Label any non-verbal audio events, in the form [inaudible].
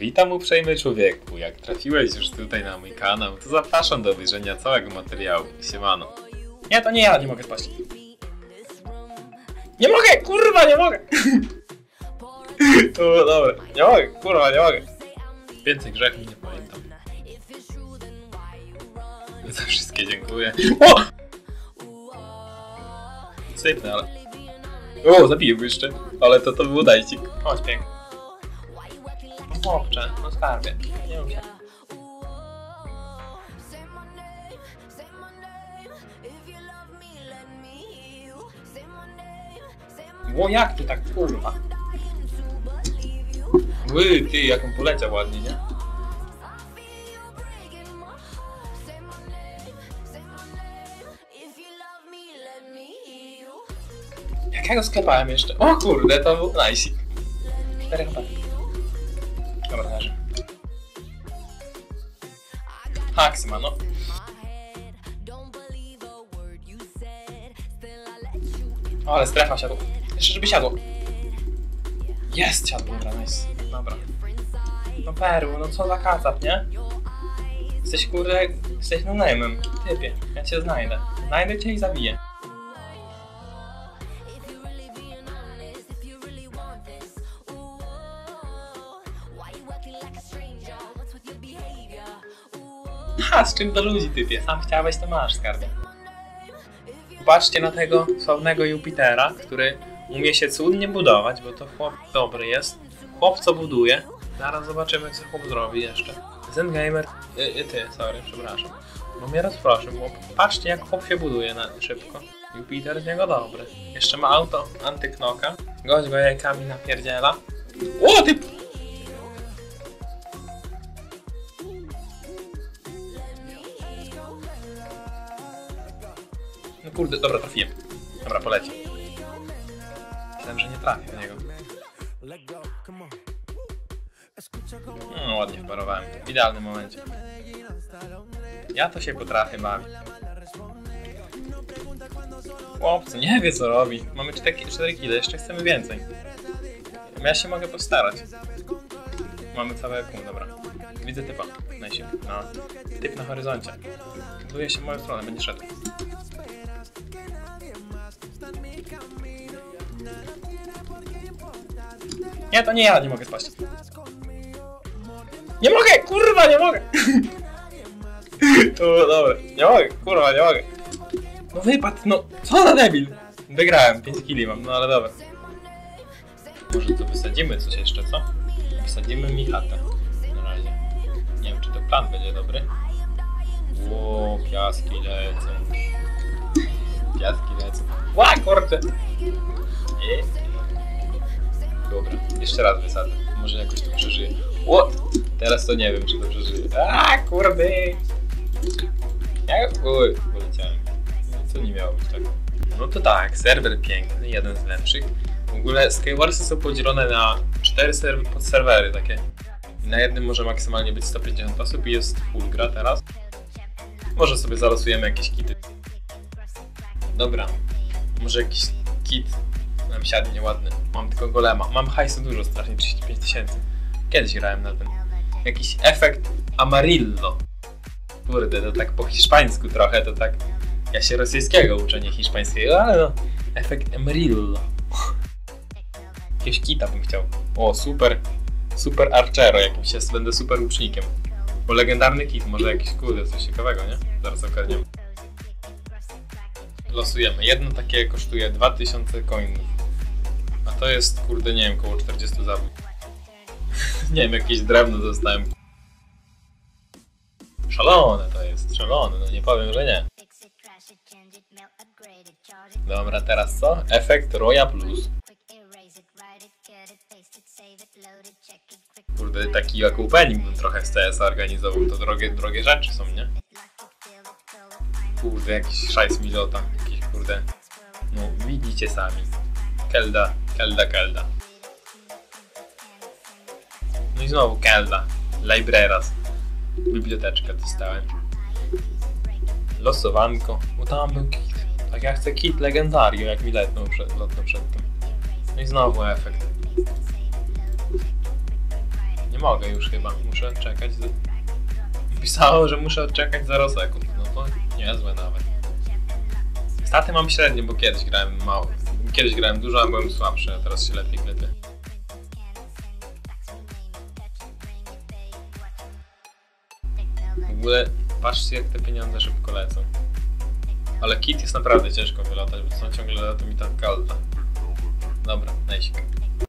Witam uprzejmy człowieku. Jak trafiłeś już tutaj na mój kanał, to zapraszam do obejrzenia całego materiału. Siemano. Nie, to nie ja, nie mogę spać. Nie mogę, kurwa, nie mogę! [laughs] To dobra. Nie mogę, kurwa, nie mogę. Więcej grzechów nie pamiętam. Za wszystkie dziękuję. O! Sypnę, ale... O, zabiję go jeszcze. Ale to to był dajcik. Chodź, pięknie. Chłopcze, no skarbie. Nie się. Ło, jak ty tak, kurwa? Ły, ty, jak on poleciał ładnie, nie? Jakiego sklepałem jeszcze? O kurde, to był nice. Cztery HP. Haksy no. Ale strefa siadła. Jeszcze żeby siadło. Jest, siadło, dobra, nice. Dobra. No perło, no co za kacap, nie? Jesteś kurde, jesteś no name'em. Typie, ja cię znajdę. Znajdę cię i zabiję. Ha, z czym do ludzi typie? Sam chciałeś, to masz, skarbie. Patrzcie na tego sławnego Jupitera, który umie się cudnie budować, bo to chłop dobry jest. Chłop co buduje. Zaraz zobaczymy, co chłop zrobi jeszcze. Zengamer... Y, y, ty, sorry, przepraszam. Bo mnie rozproszy chłop. Patrzcie, jak chłop się buduje na szybko. Jupiter z niego dobry. Jeszcze ma auto antyknoka. Gość go jajkami napierdziela. O, ty... No kurde, dobra, trafiłem. Dobra, poleci. Myślałem, że nie trafię w niego. No, ładnie wparowałem. W idealnym momencie. Ja to się potrafię bawić. Chłopcu, nie wie co robi. Mamy 4, 4 kg, jeszcze chcemy więcej. Ja się mogę postarać. Mamy całe kół, dobra. Widzę typa. Najsił. No. Typ na horyzoncie. Buduje się w moją stronę, będzie szedł. Nie, to nie ja, nie mogę spać. Nie mogę, kurwa, nie mogę! [laughs] To dobra, nie mogę, kurwa, nie mogę. No wypadł, no, co za debil! Wygrałem, 5 kili mam, no ale dobra. Może to wysadzimy coś jeszcze, co? Wysadzimy mi chatę. Na razie. Nie wiem, czy to plan będzie dobry. Ło, piaski lecą. Piaski lecą. Ła, kurczę! Dobra, jeszcze raz wysadzę. Może jakoś to przeżyję. Ło! Teraz to nie wiem, czy to przeżyję. A kurde! Ja... Oj, poleciałem. Co nie miało być tak? No to tak, serwer piękny, jeden z lepszych. W ogóle Skywarsy są podzielone na cztery serw podserwery takie. I na jednym może maksymalnie być 150 osób i jest full gra teraz. Może sobie zalosujemy jakieś kity. Dobra, może jakiś kit nam siadnie ładny. Mam tylko golema. Mam hajsu dużo, strasznie 35 tysięcy. Kiedyś grałem na tym. Jakiś efekt Amarillo. Kurde, to tak po hiszpańsku trochę, to tak... Ja się rosyjskiego uczę, nie hiszpańskiego, ale no... Efekt Amarillo. Jakiegoś kita bym chciał. O, super... Super Archero, jakimś jest, będę super łucznikiem. Bo legendarny kit, może jakiś kurde, coś ciekawego, nie? Zaraz ogarniemy. Losujemy. Jedno takie kosztuje 2000 coinów. To jest, kurde, nie wiem, koło 40 zabój. nie wiem, jakieś drewno dostałem. Szalone to jest, szalone, no nie powiem, że nie. Dobra, teraz co? Efekt Roya Plus. Kurde, taki jak opening trochę z CS organizował, to drogie, drogie rzeczy są, nie? Kurde, jakiś szajs milota, jakiś kurde... No, widzicie sami. Kelda, kelda, kelda. No i znowu kelda. Libreras. Biblioteczkę dostałem. Losowanko. Bo tam był kit. Tak ja chcę kit legendarium, jak mi letnął przed, lotną przed tym. No i znowu efekt. Nie mogę już chyba, muszę odczekać. Z... Pisało, że muszę odczekać 0 sekund. No to niezłe nawet. Staty mam średnie, bo kiedyś grałem mało. Kiedyś grałem dużo, a byłem słabszy, a teraz się lepiej klepię. W ogóle patrzcie jak te pieniądze szybko lecą. Ale kit jest naprawdę ciężko wylatać, bo są ciągle lata mi tam kalta. Dobra, najsik.